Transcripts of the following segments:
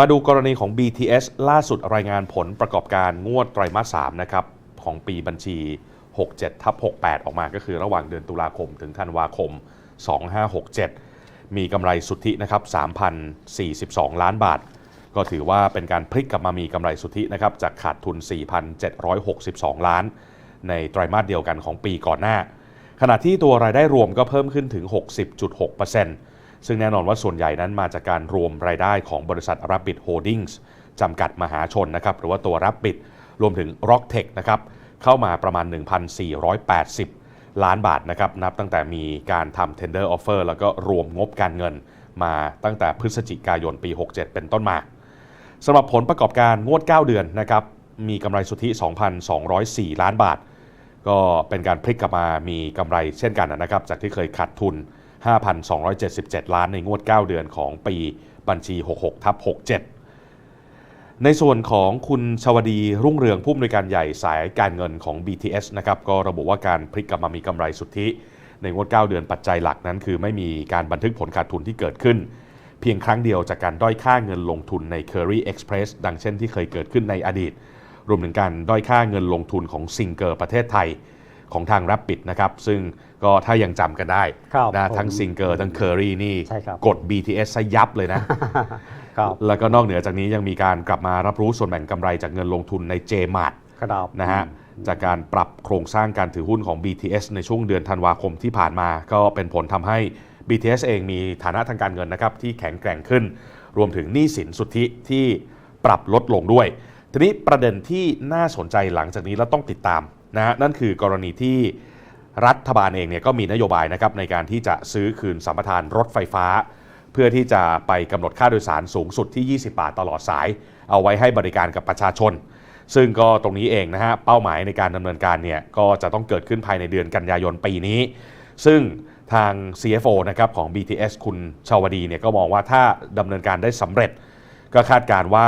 มาดูกรณีของ BTS ล่าสุดรายงานผลประกอบการงวดไตรมาส3นะครับของปีบัญชี 67ทับ68 ออกมาก็คือระหว่างเดือนตุลาคมถึงธันวาคม 2567 มีกำไรสุทธินะครับ 3,042 ล้านบาท ก็ถือว่าเป็นการพลิกกลับมามีกำไรสุทธินะครับจากขาดทุน 4,762 ล้าน ในไตรมาสเดียวกันของปีก่อนหน้า ขณะที่ตัวรายได้รวมก็เพิ่มขึ้นถึง 60.6% ซึ่งแน่นอนว่าส่วนใหญ่นั้นมาจากการรวมรายได้ของบริษัท Rapid Holdings จำกัดมหาชนนะครับหรือว่าตัว Rapid รวมถึง Rocktech นะครับเข้ามาประมาณ 1,480 ล้านบาทนะครับนับตั้งแต่มีการทำ tender offer แล้วก็รวมงบการเงินมาตั้งแต่พฤศจิกายนปี 67 เป็นต้นมาสำหรับผลประกอบการงวด 9 เดือนนะครับมีกำไรสุทธิ 2,204 ล้านบาท ก็เป็นการพลิกกลับมามีกำไรเช่นกันนะครับจากที่เคยขาดทุน 5,277 ล้านในงวด 9 เดือนของปีบัญชี 66ทับ67 ในส่วนของคุณชวดีรุ่งเรืองผู้อำนวยการใหญ่สายการเงินของ BTS นะครับก็ระบุว่าการพลิกกลับมามีกำไรสุทธิ ในงวด 9 เดือนปัจจัยหลักนั้น คือไม่มีการบันทึกผลขาดทุนที่เกิดขึ้น เพียงครั้งเดียวจากการด้อยค่าเงินลงทุนใน Curry Express ดังเช่นที่เคยเกิดขึ้นในอดีต รวมถึงการด้อยค่าเงินลงทุนของซิงเกอร์ประเทศไทย ของทาง Rapid นะครับ ซึ่งก็ถ้ายังจำกันได้ครับนะผมทั้งซิงเกอร์ทั้ง Curry นี่ใช่ครับกด BTS ซะยับเลยนะครับแล้วก็นอกเหนือจากนี้ยังมีการกลับมารับรู้ส่วนแบ่งกำไรจากเงินลงทุนใน JMart ครับนะฮะจากการปรับโครงสร้างการถือหุ้นของ BTS ในช่วงเดือนธันวาคมที่ผ่านมา ก็เป็นผลทำให้ BTS เองมีฐานะทางการเงินนะครับที่แข็งแกร่งขึ้น รวมถึงหนี้สินสุทธิที่ปรับลดลงด้วย ทีนี้ประเด็นที่น่าสนใจหลังจากนี้แล้วต้องติดตาม นะฮะนั่นคือกรณีที่รัฐบาลเองเนี่ยก็มีนโยบายนะครับในการที่จะซื้อคืนสัมปทานรถไฟฟ้า เพื่อที่จะไปกำหนดค่าโดยสารสูงสุดที่ 20 บาทตลอดสาย เอาไว้ให้บริการกับประชาชน ซึ่งก็ตรงนี้เองนะฮะเป้าหมายในการดำเนินการเนี่ยก็จะต้องเกิดขึ้นภายในเดือนกันยายนปีนี้ ซึ่งทาง CFO นะครับของ BTS คุณชาวดีเนี่ยก็มองว่าถ้าดำเนินการได้สำเร็จ ก็คาดการณ์ว่า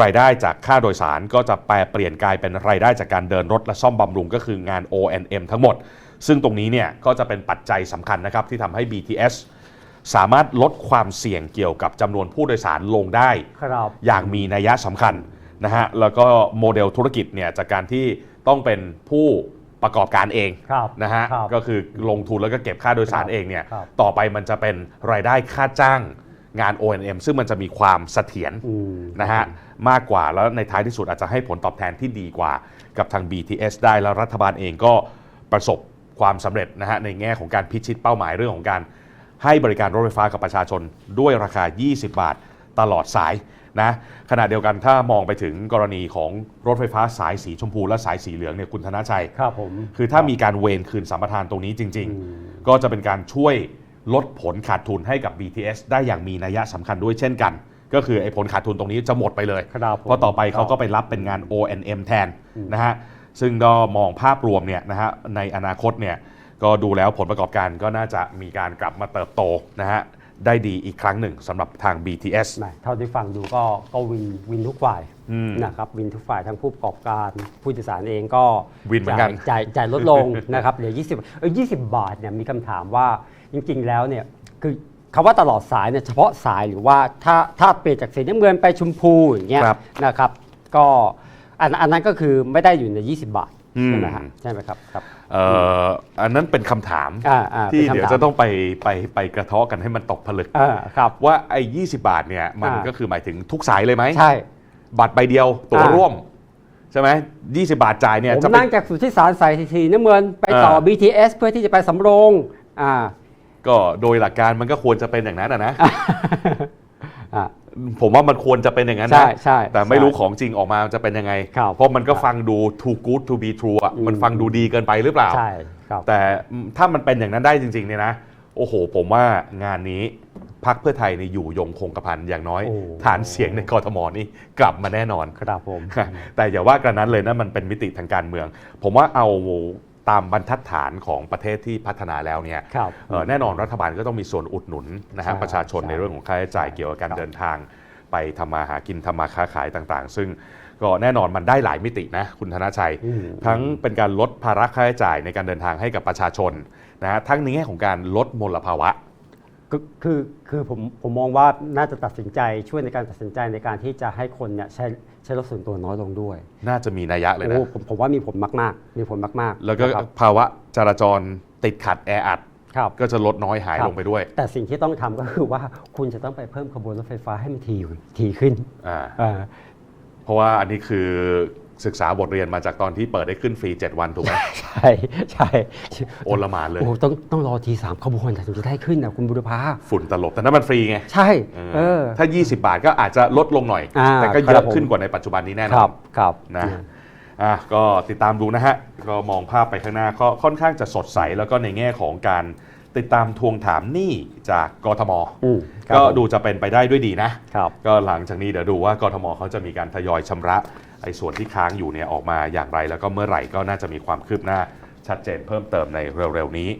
รายได้จากค่าโดยสารก็จะแปลเปลี่ยนกลายเป็นรายได้จากการเดินรถและซ่อมบำรุงก็คืองาน O&M ทั้งหมด ซึ่งตรงนี้เนี่ยก็จะเป็นปัจจัยสำคัญนะครับที่ทำให้ BTS สามารถลดความเสี่ยงเกี่ยวกับจำนวนผู้โดยสารลงได้ ครับ อย่างมีนัยสำคัญนะฮะ แล้วก็โมเดลธุรกิจเนี่ยจากการที่ต้องเป็นผู้ประกอบการเองครับนะฮะ ครับก็คือลงทุนแล้วก็เก็บค่าโดยสารครับเองเนี่ย ครับ ต่อไปมันจะเป็นรายได้ค่าจ้าง งาน O&M ซึ่งมันจะมีความเสถียรอืมนะฮะมากกว่าแล้วในท้ายที่สุดอาจจะให้ผลตอบแทนที่ดีกว่ากับทาง BTS ได้แล้วรัฐบาลเองก็ประสบความสำเร็จนะฮะในแง่ของการพิชิตเป้าหมายเรื่องของการให้บริการรถไฟฟ้ากับประชาชนด้วยราคา 20 บาทตลอดสายนะขณะเดียวกันถ้ามองไปถึงกรณีของรถไฟฟ้าสายสีชมพูและสายสีเหลืองเนี่ยคุณธนชัยครับผมคือถ้ามีการเวนคืนสัมปทานตรงนี้จริงอืมๆก็จะเป็นการช่วย ลดผลขาดทุนให้กับ BTS ได้อย่างมีนัยสำคัญด้วยเช่นกัน ก็คือไอ้ผลขาดทุนตรงนี้จะหมดไปเลย ครับผมเพราะต่อไปเขาก็ไปรับเป็นงาน O&M แทนนะฮะซึ่งก็มองภาพรวมเนี่ยนะฮะในอนาคตเนี่ยก็ดูแล้วผลประกอบการก็น่าจะมีการกลับมาเติบโตนะฮะ ได้ดีอีกครั้งหนึ่งสำหรับทาง BTS แหม่เท่าที่ฟังดูก็ก็วินวินทุกฝ่ายอืมนะครับวินทุกฝ่ายทั้งผู้ประกอบการ ผู้โดยสารเองก็วินเหมือนกัน จ่ายจ่ายจ่ายลดลง นะครับเหลือ 20เออ20 บาทเนี่ยมีคำถามว่าจริงๆแล้วเนี่ยคือคำว่าตลอดสายเนี่ยเฉพาะสายหรือว่าถ้าถ้าเปลี่ยนจากสีน้ำเงินไปชมพูอย่างเงี้ยครับนะครับก็อันอันนั้นก็คือไม่ได้อยู่ใน 20 บาทอืมใช่ไหมฮะใช่ไหมครับครับเอ่ออันนั้นเป็นคำถามอ่าอ่าที่เป็นคำถามเดี๋ยวจะต้องไปไปไปกระเทาะกันให้มันตกผลึกเออครับว่าไอ้20บาทเนี่ยมันอ่าก็คือหมายถึงทุกสายเลยไหมใช่ บัตรใบเดียวตัวอ่าร่วมใช่ไหม20บาทจ่ายเนี่ยผมจะเป็นั่นงจากสุทธิสารสายสีน้ำเงินไปต่ออ่า BTS เพื่อที่จะไปสำโรงอ่าก็โดยหลักการมันก็ควรจะเป็นอย่างนั้นอะนะอ่า ผมว่ามันควรจะเป็นอย่างนั้นใช่นะใช่แต่ไม่รู้ใช่ของจริงออกมาจะเป็นยังไง ครับเพราะมันก็ฟังดู too good to be true อะอืม มันฟังดูดีเกินไปหรือเปล่า ใช่ครับ แต่ถ้ามันเป็นอย่างนั้นได้จริงๆเนี่ยนะ โอ้โห ผมว่างานนี้พักเพื่อไทยในยอยู่ยงคงกระพันอย่างน้อย โอ้ ฐานเสียงในกรทมนี่กลับมาแน่นอน ครับผม แต่อย่าว่ากระนั้นเลยนะมันเป็นมิติทางการเมือง ผมว่าเอา ตามบรรทัดฐานของประเทศที่พัฒนาแล้วเนี่ยครับเอ่อแน่นอนรัฐบาลก็ต้องมีส่วนอุดหนุนนะฮะใช่ประชาชนใช่ในเรื่องของค่าใช้จ่ายเกี่ยวกับการครับเดินทาง ไปทำมาหากินทำมาค้าขายต่างๆ ซึ่งก็แน่นอนมันได้หลายมิตินะคุณธนชัยอืมทั้งเป็นการลดภาระค่าใช้จ่ายในการเดินทางให้กับประชาชนนะฮะทั้งในแง่ของการลดมลภาวะ คือคือคือผมผมมองว่าน่าจะตัดสินใจช่วยในการตัดสินใจในการที่จะให้คนเนี่ยใช้ใช้รถส่วนตัวน้อยลงด้วยน่าจะมีนัยยะเลยนะโอ้ผมผมว่ามีผลมากๆ มีผลมากๆ แล้วก็นะครับ ภาวะจราจรติดขัดแออัด ครับ ก็จะลดน้อยหายครับ ลงไปด้วยแต่สิ่งที่ต้องทำก็คือว่าคุณจะต้องไปเพิ่มขบวนรถไฟฟ้าให้มันทีทีขึ้นอ่า อ่า เพราะว่าอันนี้คือ ศึกษาบทเรียนมาจากตอนที่เปิดได้ขึ้นฟรี 7 วันถูกไหมใช่ใช่โอนละหมานเลยโอ้ต้องต้องรอทีสามขบวนถึงจะได้ขึ้นนะคุณบุรพาฝุ่นตลบแต่นั้นมันฟรีไง ใช่เออเออถ้า 20 บาทก็อาจจะลดลงหน่อยอ่าแต่ก็เยครัอะบผมขึ้นกว่าในปัจจุบันนี้แน่นคอรันบครับนะอะก็ติดตามดูนะฮะ ก็มองภาพไปข้างหน้าก็ค่อนข้างจะสดใสแล้วก็ในแง่ของการติดตามทวงถามหนี้จากกทมอืมครับก็ผมดูจะเป็นไปได้ด้วยดีนะครับก็หลังจากนี้เดี๋ยวดูว่ากทมเขาจะมีการทยอยชำระ ไอ้ส่วนที่ค้างอยู่เนี่ยออกมาอย่างไร แล้วก็เมื่อไหร่ก็น่าจะมีความคืบหน้าชัดเจนเพิ่มเติมในเร็วๆนี้